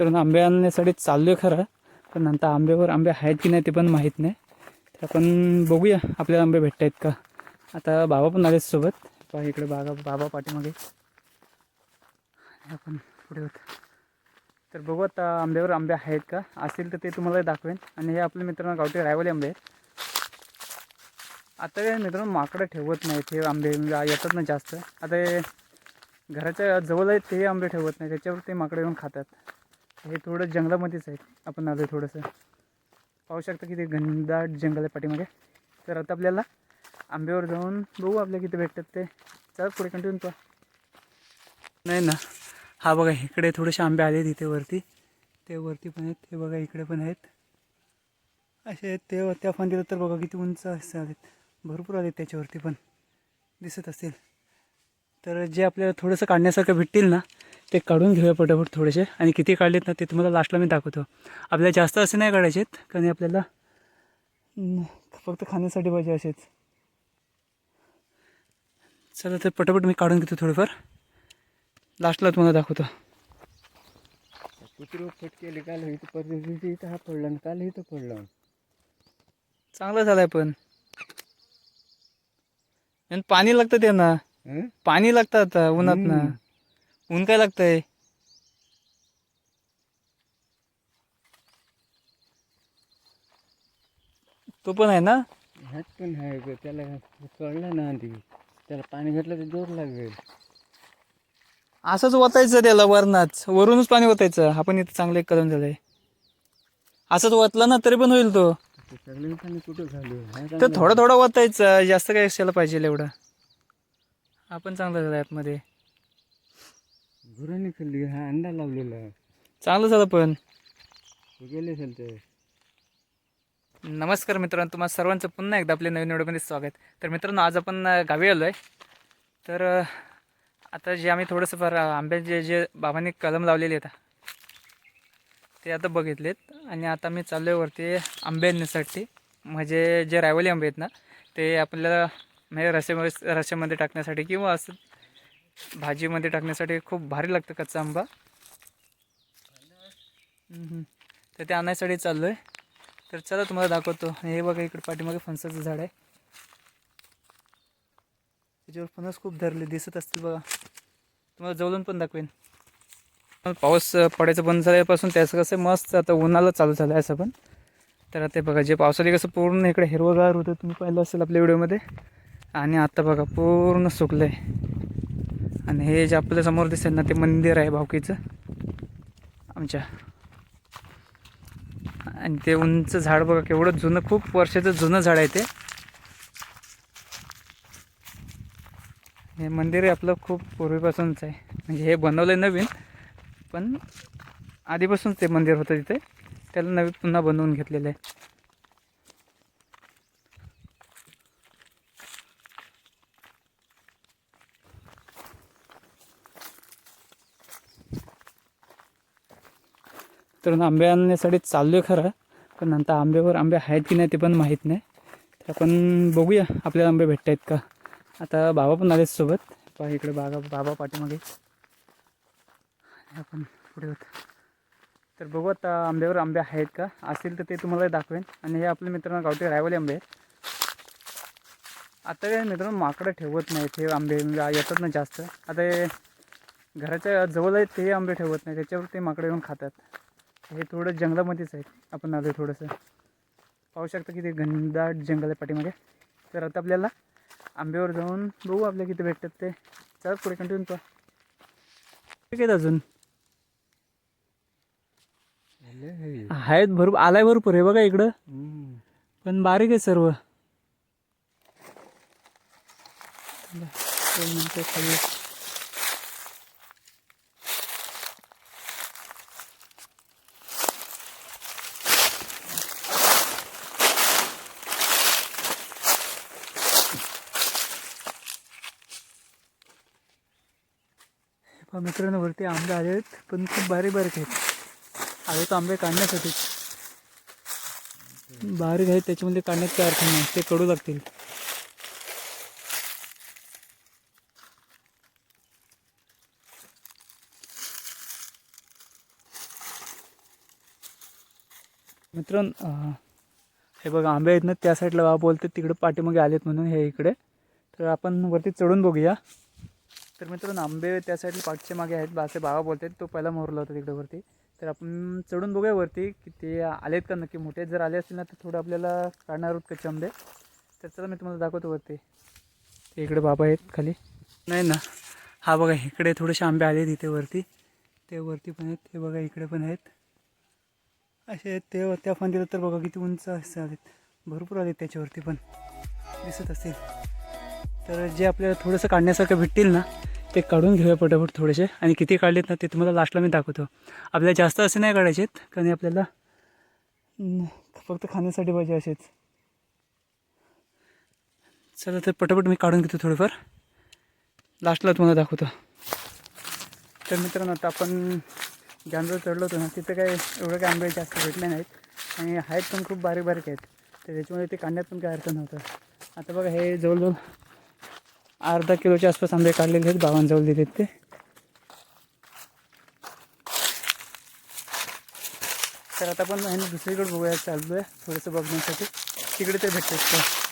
तर आंबे आणण्यासाठी चाललो आहे खरं पण नंतर आंब्यावर आंबे आहेत की नाही ते पण माहीत नाही. तर आपण बघूया आपल्याला आंबे भेटत आहेत का? आता बाबा पण आले सोबत. पहा इकडे बाबा बाबा पाठीमागे. आपण पुढे होत तर बघू आता आंब्यावर आंबे आहेत का? असतील तर ते तुम्हाला दाखवेन. आणि हे आपले मित्रांनो गावठी रायवले आंबे. आहेत आता काय मित्रांनो माकडं ठेवत नाहीत हे आंबे. येतात ना जास्त. आता हे घराच्या जवळ आहेत ते आंबे ठेवत नाही त्याच्यावर ते माकडं येऊन खातात. म्हणजे हे थोडं जंगलामध्येच आहेत. आपण आलो थोडंसं. पाहू शकता की ते घनदाट जंगल आहे पाठीमागे. तर आता आपल्याला आंब्यावर जाऊन बघू आपल्या किती भेटतात ते. चल पुढे कंटिन्यू पहा नाही ना. हा बघा इकडे थोडेसे आंबे आले तिथे वरती. ते वरती पण आहेत. ते बघा इकडे पण आहेत. असे आहेत. ते त्या फांदीला तर बघा किती उंच असे आलेत. भरपूर आलेत त्याच्यावरती पण. दिसत असतील तर जे आपल्याला थोडंसं काढण्यासारखं भेटतील ना ते काढून घेऊया पटापट थोडेसे. आणि किती काढलेत ना ते तुम्हाला लास्टला मी दाखवतो. आपल्याला जास्त असे नाही काढायचे आहेत कारण आपल्याला फक्त खाण्यासाठी पाहिजे असेच. चला तर पटापट मी काढून घेतो थोडंफार. लास्टला तुम्हाला दाखवतो. कुत्री फटकेले काल इथं परत इथं हा पडला काल इथं पडला. चांगलं झालं आहे पण. आणि पाणी लागतं त्यांना? पाणी लागतं आता उन्हात ना. ऊन काय लागतंय? तो पण आहे ना? ह्यात पण आहे ग. त्याला कळला ना आधी. त्याला पाणी घातलं तर जोर लागेल. असंच ओतायचं त्याला वरनाच. वरूनच पाणी ओतायचं. आपण इथं चांगलं एक कलम झालंय. असंच ओतलं ना तरी पण होईल तो. ते सगळे पाणी कुठं झालं? तर थोडं थोडं ओतायचं. जास्त काय असायला पाहिजे एवढं. आपण चांगलं झालं आतमध्ये. गुरांनी खाल्ली हा अंडा लावलेला. चांगलं झालं पण. गेले असेल ते. नमस्कार मित्रांनो तुम्हाला सर्वांचं पुन्हा एकदा आपल्या नवीन व्हिडिओमध्ये स्वागत. तर मित्रांनो आज आपण गावी आलो आहे. तर आता जे आम्ही थोडंसं फार आंब्याचे जे बाबांनी कलम लावलेले आहेत ते आता बघितलेत. आणि आता मी चाललो आहे वरती आंबे आणण्यासाठी. म्हणजे जे रायवली आंबे आहेत ना ते आपल्याला म्हणजे रस्स्यामध्ये रस्स्यामध्ये टाकण्यासाठी किंवा असं भाजीमध्ये टाकण्यासाठी खूप भारी लागतं कच्चा आंबा. तर ते आणायसाठी चाललो आहे तर चला तुम्हाला दाखवतो. आणि हे बघा इकडे पाठीमागे फणसाचं झाड आहे. त्याच्यावर फणस खूप धरले दिसत असतील बघा. तुम्हाला जवळून पण दाखवेन. पाऊस पडायचं बंद झाल्यापासून त्याचं कसं मस्त आता उन्हाला चालू झालं आहे असं पण. तर आता बघा जे पावसाळी कसं पूर्ण इकडे हिरवगार होतं तुम्ही पाहिलं असेल आपल्या व्हिडिओमध्ये. आणि आता बघा पूर्ण सुकलं आहे आणि हे जे आपल्यासमोर दिसेल ना ते मंदिर आहे भावकीचं. आमच्या. आणि ते उंच झाड बघा केवढं जुनं खूप वर्षाचं जुनं झाड आहे ते. हे मंदिर आहे आपलं खूप पूर्वीपासूनच आहे. म्हणजे हे बनवलं आहे नवीन पण आधीपासून ते मंदिर होतं तिथे. त्याला नवीन पुन्हा बनवून घेतलेलं आहे. तर आंबे आणण्यासाठी चाललो आहे खरं पण नंतर आंब्यावर आंबे आहेत की नाही ते पण माहीत नाही. तर आपण बघूया आपल्याला आंबे भेटत आहेत का. आता बाबा पण आले सोबत. पहा इकडे बाबा बाबा पाठीमागे. आपण पुढे होत. तर बघू आता आंब्यावर आंबे आहेत का. असतील तर ते तुम्हाला दाखवेन. आणि हे आपल्या मित्रांनो गावठी रायवले आंबे आहेत. आता काय मित्रांनो माकडं ठेवत नाहीत हे आंबे म्हणजे येतात ना जास्त. आता हे घराच्या जवळ आहेत ते आंबे ठेवत नाही. त्याच्यावर ते माकडं येऊन खातात. हे थोडं जंगलामध्येच आहेत. आपण आलो थोडंसं. पाहू शकता की ते घनदाट जंगल आहे पाठीमध्ये तर आता आपल्याला आंब्यावर जाऊन बघू आपल्या किती भेटतात ते. चल पुढे कंटिन्यू पहा. ठीक आहेत अजून. आहेत भरपूर आलाय भरपूर आहे बघा इकडं. पण बारीक आहे सर्व. खाली. मित्रांनो वरती आंबे आले आहेत पण खूप बारीक बारीक आहेत. आले तर आंबे काढण्यासाठी. बारीक आहेत त्याच्यामध्ये काढण्यात काय अर्थ नाही ते कडू लागतील. मित्रांनो हे बघा आंबे आहेत ना त्या साईडला बाबा बोलते तिकडे पाठीमागे आलेत म्हणून हे इकडे. तर आपण वरती चढून बघूया. तर मित्रांनो आंबे त्या साईडला पाठच्या मागे आहेत. बा असे बाबा बोलतात तो पहिला मोरला होता तिकडे तर आपण चढून बघूया वरती की ते आलेत का नक्की मोठे. जर आले असतील ना तर थोडं आपल्याला काढणार आहोत कच्चे आंबे. तर चला मी तुम्हाला दाखवतो वरती. ते इकडे बाबा आहेत खाली. नाही ना. हा बघा इकडे थोडेसे आंबे आले तिथे वरती. ते वरती पण आहेत ते बघा इकडे पण आहेत. असे आहेत. ते त्या फांदीला तर बघा किती उंच असे आलेत. भरपूर आले त्याच्यावरती पण. दिसत असेल. तर जे आपल्याला थोडंसं काढण्यासारखं भेटतील ना ते काढून घेऊया पटापट थोडेसे. आणि किती काढलेत ना ते तुम्हाला लास्टला मी दाखवतो. आपल्याला जास्त असे नाही काढायचे आहेत कारण आपल्याला फक्त खाण्यासाठी पाहिजे असेच. चला तर पटापट मी काढून घेतो थोडंफार. लास्टला तुम्हाला दाखवतो. तर मित्रांनो आता आपण जानवर चढलो होतो ना तिथं काय एवढं काय आंबे जास्त भेटले नाहीत. आणि आहेत पण खूप बारीक बारीक आहेत. तर त्याच्यामुळे ते काढण्यात पण काय अर्थ नव्हता. आता बघा हे जवळजवळ अर्धा किलोच्या आसपास आंबे काढलेले आहेत बाबांजवळ दिलेत ते. तर आता आपण दुसरीकडे बघूया चालू आहे थोडंसं बघण्यासाठी. तिकडे ते भेटतात